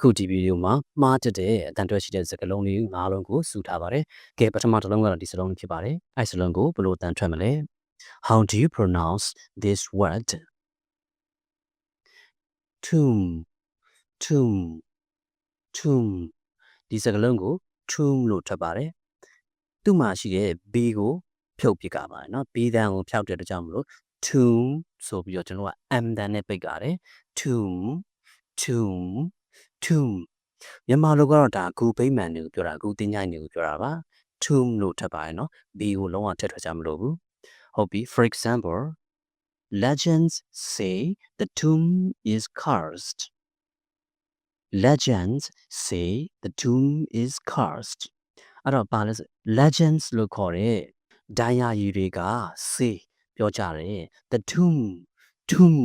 အခုဒီဗီဒီယိုမှာမှားတက်တဲ့အတန်တွဲရှိတဲ့စကားလုံးလေး၅လုံးကိုစုထားပါတယ်။ကဲပထမတစ်လုံးကတော့ဒီစလုံးလေးဖြစ်ပါတယ်။အဲ့စလုံးကိုဘယ်လိုအတန်ထွက်မလဲ။ How do you pronounce this word? Tomb tomb tomb ဒီစကားလုံးကို tomb လို့ထွက်ပါတယ်။သူ့မှာရှိတဲ့ b ကိုဖြုတ်ပစ်ကြပါတယ်နော်။ b တန်းကိုဖြောက်တဲ့အတွက်ကြောင့်မလို့ tomb ဆိုပြီးတော့ကျွန်တော်က m တန်းနဲ့ပိတ်ကြတယ်။ tomb tomb tomb မြန်မာလိုကတော့ဒါဂူဗိမာန်တွေကိုပြောတာဂူတင်ញိုင်းတွေကိုပြောတာပါ tomb လို့ထပ်ပါတယ်နော် b ကိုလုံးဝထည့်ထွက်ကြမလို့ဘူးဟုတ်ပြီ for example legends say the tomb is cursed legends say the tomb is cursed အဲ့တော့ဘာလဲဆို legends လို့ခေါ်တဲ့ဒိုင်ယာရီတွေက say ပြောကြတယ် the tomb tomb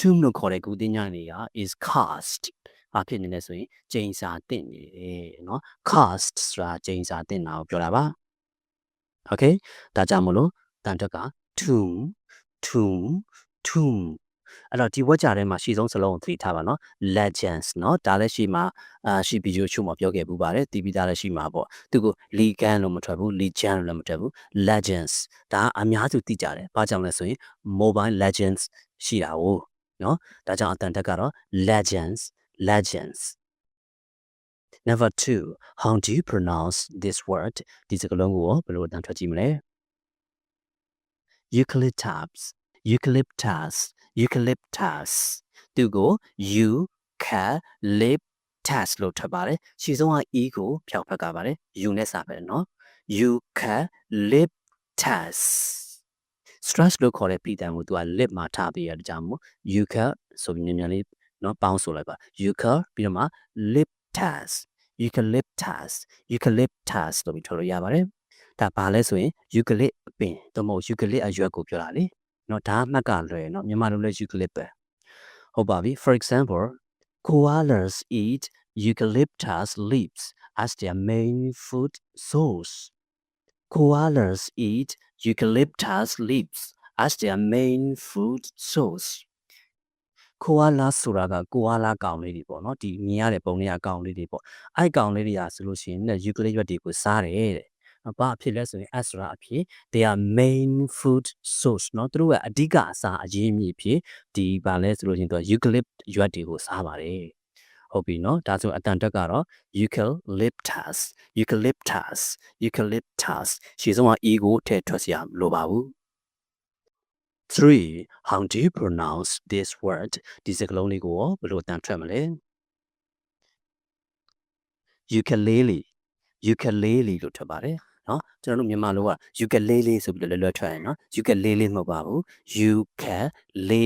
tomb လို့ခေါ်တဲ့ဂူတင်ញိုင်းတွေက is cursed ဘာဖြစ်နေလဲဆိုရင်ချိန်စာတင့်နေတယ်နော် cost ဆိုတာချိန်စာတင့်တာကိုပြောတာပါ okay ဒါကြောင့်မလို့တန်တက်က tomb tomb tomb အဲ့တော့ဒီဝက်ကြထဲမှာရှီဆုံးစလုံးကိုသိထားပါနော် legends နော်ဒါလည်းရှိမှာအာရှိဗီဒီယိုချို့မှာပြောခဲ့ပူပါတယ်တီးပြီးသားလည်းရှိမှာပေါ့သူကို legan လို့မထွက်ဘူး legend လို့လည်းမထွက်ဘူး legends ဒါအများစုသိကြတယ်ဘာကြောင့်လဲဆိုရင် mobile legends ရှိတာ哦နော်ဒါကြောင့်အတန်တက်ကတော့ legends legends. Number 2 how do you pronounce this word ဒီစကားလုံးကိုဘယ်လိုအတန်ထွက်ကြည့်မလဲ Eucalyptus Eucalyptus Eucalyptus သူကို you can lip test လို့ထွက်ပါတယ်ရှေ့ဆုံးက e ကိုဖျောက်ဖက်ကပါတယ် you နဲ့စပါတယ်နော် you can lip test stress လို့ခေါ်တဲ့ပြည်တံကိုသူက lip မှာထားပေးရတဲ့ကြောင့်မို့ you can ဆိုပြီးမြန်မြန်လေး နော်ပေါင်းဆိုလိုက်ပါ euca ပြီးတော့မှ liptas eucalyptus eucalyptus လို့ပြီးထုတ်လို့ရပါတယ်ဒါဘာလဲဆိုရင် eucalypt အပင်သို့မဟုတ် eucalypt အရွက်ကိုပြောတာလေနော်ဒါမှတ်ကလွယ်နော်မြန်မာလိုလဲ eucalypt ပဲဟုတ်ပါပြီ for example koalas eat eucalyptus leaves as their main food source koalas eat eucalyptus leaves as their main food source ကိုအာလာဆိုတာကကိုအာလာကောင်လေးတွေပေါ့နော်ဒီမြင်ရတဲ့ပုံလေးကကောင်လေးတွေပေါ့အဲ့ကောင်လေးတွေကဆိုလို့ရှိရင်ယူကလစ်ရွက်တွေကိုစားတယ်တဲ့ဘာအဖြစ်လဲဆိုရင် as ဆိုတာအဖြစ် they are main food source เนาะသူတို့ကအဓိကအစာအရင်းမြစ်ဖြစ်ဒီဘာလဲဆိုလို့ရှိရင်သူက eucalypt ရွက်တွေကိုစားပါတယ်ဟုတ်ပြီเนาะဒါဆိုအတန်တက်ကတော့ eucalyptus eucalyptus eucalyptus ရှေ့ဆုံးက e ကိုထည့်ထွက်စရာမလိုပါဘူး 3 how do you pronounce this word ဒီစကားလုံးလေးကိုဘယ်လိုအတန်ထွက်မလဲ ukulele ukulele လို့ထွက်ပါတယ်နော်ကျွန်တော်တို့မြန်မာလိုက ukulele ဆိုပြီးတော့လွယ်လွယ်ထွက်တယ်နော် ukulele မဟုတ်ပါဘူး ukulele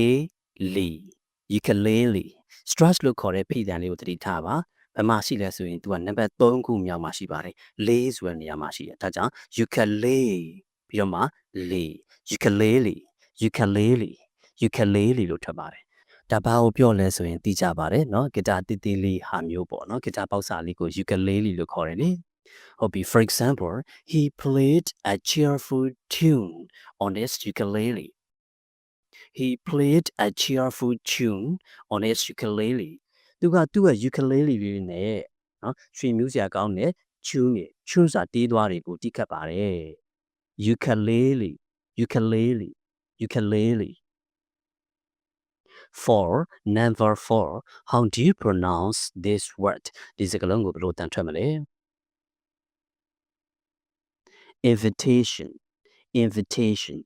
ukulele stress လို့ခေါ်တဲ့ဖိတန်လေးကိုသတိထားပါဘယ်မှာရှိလဲဆိုရင် तू ကနံပါတ်3ခုမြောက်မှာရှိပါတယ်လေးဆိုတဲ့နေရာမှာရှိတယ်ဒါကြောင့် ukulele ပြီးတော့မှ le ukulele ukulele ukulele လို့ထွက်ပါတယ်ဒါဘာကိုပြောလဲဆိုရင်သိကြပါတယ်เนาะဂီတာတီတီလေးဟာမျိုးပေါ့เนาะဂီတာပေါက်စာလေးကို ukulele လို့ခေါ်တယ်လေဟုတ်ပြီ for example he played a cheerful tune on his ukulele he played a cheerful tune on his ukulele သူကသူ့ရဲ့ ukulele လေးနဲ့เนาะရွှေမျိုးစရာကောင်းတဲ့ tune နဲ့ tune စာတီးသွားတွေကိုတီးခတ်ပါတယ် ukulele ukulele ukulele. 4 number 4 how do you pronounce this word ဒီစကားလုံးကိုဘယ်လိုတန်ထွက်မလဲ invitation invitation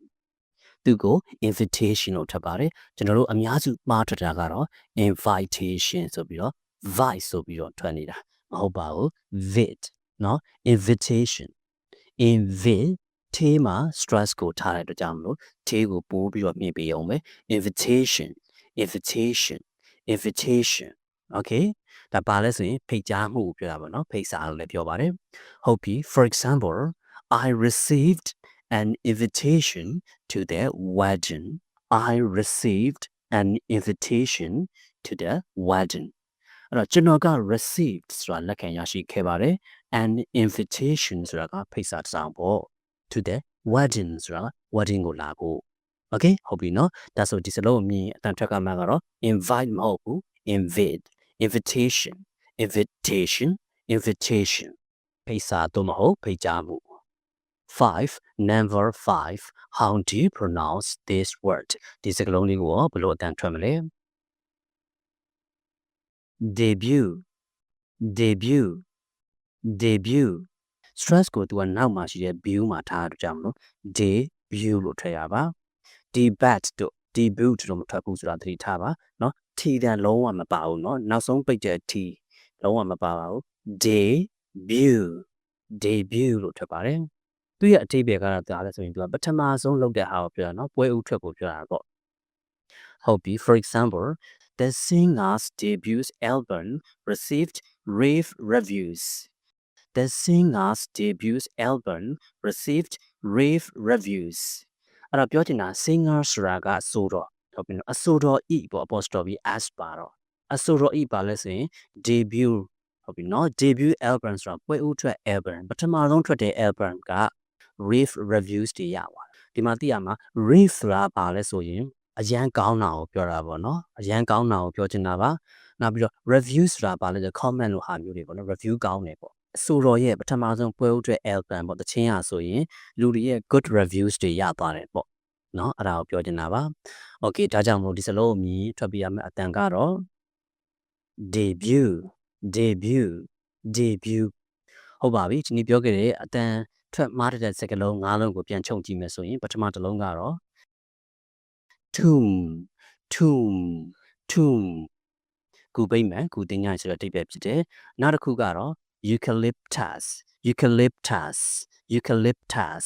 သူကို invitation လို့ထပ်ပါတယ်ကျွန်တော်တို့အများစုမှားထွက်တာကတော့ invitation ဆိုပြီးတော့ vice ဆိုပြီးတော့ထွက်နေတာမဟုတ်ပါဘူး vid เนาะ invitation invite သေးမှာ stress ကိုထားတဲ့အတွက်ကြောင့်မလို့သေးကိုပိုးပြီးတော့မြင်ပေးအောင်ပဲ invitation invitation invitation okay ဒါပါလဲဆိုရင်ဖိတ်ကြားမှုကိုပြောတာပေါ့နော်ဖိတ်စာလို့လည်းပြောပါတယ်ဟုတ်ပြီ for example i received an invitation to their wedding i received an invitation to the wedding အဲ့တော့ကျွန်တော်က received ဆိုတာလက်ခံရရှိခဲ့ပါတယ် an invitation ဆိုတာကဖိတ်စာတစ်စောင်ပေါ့ to the wedding ဆိုတာ wedding ကိုလာဖို့ okay ဟုတ်ပြီเนาะဒါဆိုဒီစလုံးအမြင်အတန်ထွက်ကမှကတော့ invite မဟုတ်ဘူး invite invitation invitation invitation ဖိတ်စာသို့မဟုတ်ဖိတ်ကြားမှု 5 number 5 how do you pronounce this word ဒီစကားလုံးလေးကိုရောဘယ်လိုအတန်ထွက်မလဲ debut debut debut stress ကိုသူကနောက်မှာရှိတဲ့ view မှာထားရကြမလို့ debut လို့ထည့်ရပါ debut တို့ debut တို့မထွက်ဘူးဆိုတာသတိထားပါเนาะ t တန်လုံးဝမပါဘူးเนาะနောက်ဆုံးပိတ်တဲ့ t လုံးဝမပါပါဘူး debut debut လို့ထွက်ပါတယ်သူရဲ့အတိတ်ပဲကတော့ဒါလည်းဆိုရင်သူကပထမဆုံးလုပ်တဲ့ဟာကိုပြောတာเนาะပွဲဥထွက်ကိုပြောတာပေါ့ဟုတ်ပြီ for example the singer's debut album received rave reviews the singer's debut album received rave reviews အဲ့တော့ပြောချင်တာ singer ဆိုတာကဆိုတော့ဟုတ်ပြီနော်အဆိုတော် e ပေါ့ apostrophe s ပါတော့အဆိုတော် e ပါလဲဆိုရင် debut ဟုတ်ပြီနော် debut album ဆိုတာပွဲဦးထွက် album ပထမဆုံးထွက်တဲ့ album က rave reviews တွေရပါတယ်ဒီမှာသိရမှာ rave ဆိုတာပါလဲဆိုရင်အရန်ကောင်းတာကိုပြောတာပေါ့နော်အရန်ကောင်းတာကိုပြောချင်တာပါနောက်ပြီးတော့ review ဆိုတာပါလဲဆို comment လို့ဟာမျိုးတွေပေါ့နော် review ကောင်းတယ်ပေါ့အ ဆိုတော်ရဲ့ပထမဆုံးပွဲဦးထွက် album ပေါ့တခြင်းရဆိုရင်လူတွေရဲ့ good reviews တွေရသွားတယ်ပေါ့နော်အဲ့ဒါကိုပြောချင်တာပါ okay ဒါကြောင့်မလို့ဒီစလုံးအမည်ထွက်ပြရမယ့်အတန်ကတော့ debut debut debut ဟုတ်ပါပြီဒီနေ့ပြောခဲ့တဲ့အတန်ထွက်မားတဲ့စကားလုံး၅လုံးကိုပြန်ခြုံကြည့်မယ်ဆိုရင်ပထမတစ်လုံးကတော့ tomb tomb tomb ကုပိမ့်မယ်ကုတင်ညာဆိုတဲ့အဓိပ္ပာယ်ဖြစ်တယ်နောက်တစ်ခုကတော့ eucalyptus eucalyptus eucalyptus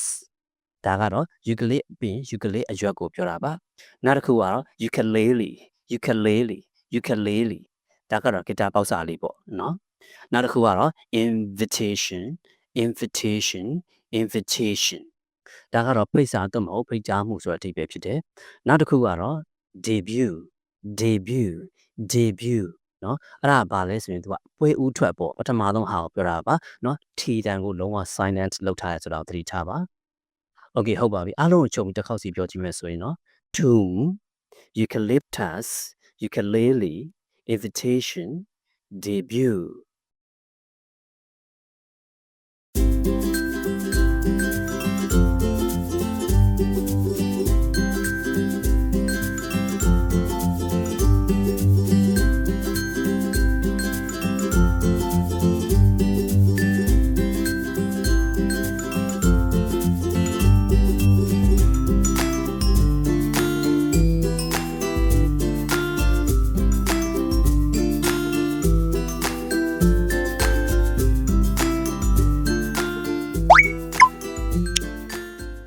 ဒါကတော့ eucalypt ပင် eucalypt အရွက်ကိုပြောတာပါနောက်တစ်ခုကတော့ ukulele ukulele ukulele ဒါကတော့ဂီတာပေါက်စာလေးပေါ့နော်နောက်တစ်ခုကတော့ invitation invitation invitation ဒါကတော့ဖိတ်စာသို့မဟုတ်ဖိတ်ကြားမှုဆိုတဲ့အဓိပ္ပာယ်ဖြစ်တယ်နောက်တစ်ခုကတော့ debut debut debut နော်အဲ့ဒါဘာလဲဆိုရင်သူကပွဲဦးထွက်ပေါ့ပထမဆုံးဟာကိုပြောတာပါနော်ထီတန်ကိုလုံးဝ silent လုပ်ထားရဆိုတော့သတိထားပါโอเคဟုတ်ပါပြီအားလုံးကိုချုပ်ပြီးတစ်ခေါက်စီပြောကြည့်မယ်ဆိုရင်နော် tomb eucalyptus ukulele invitation debut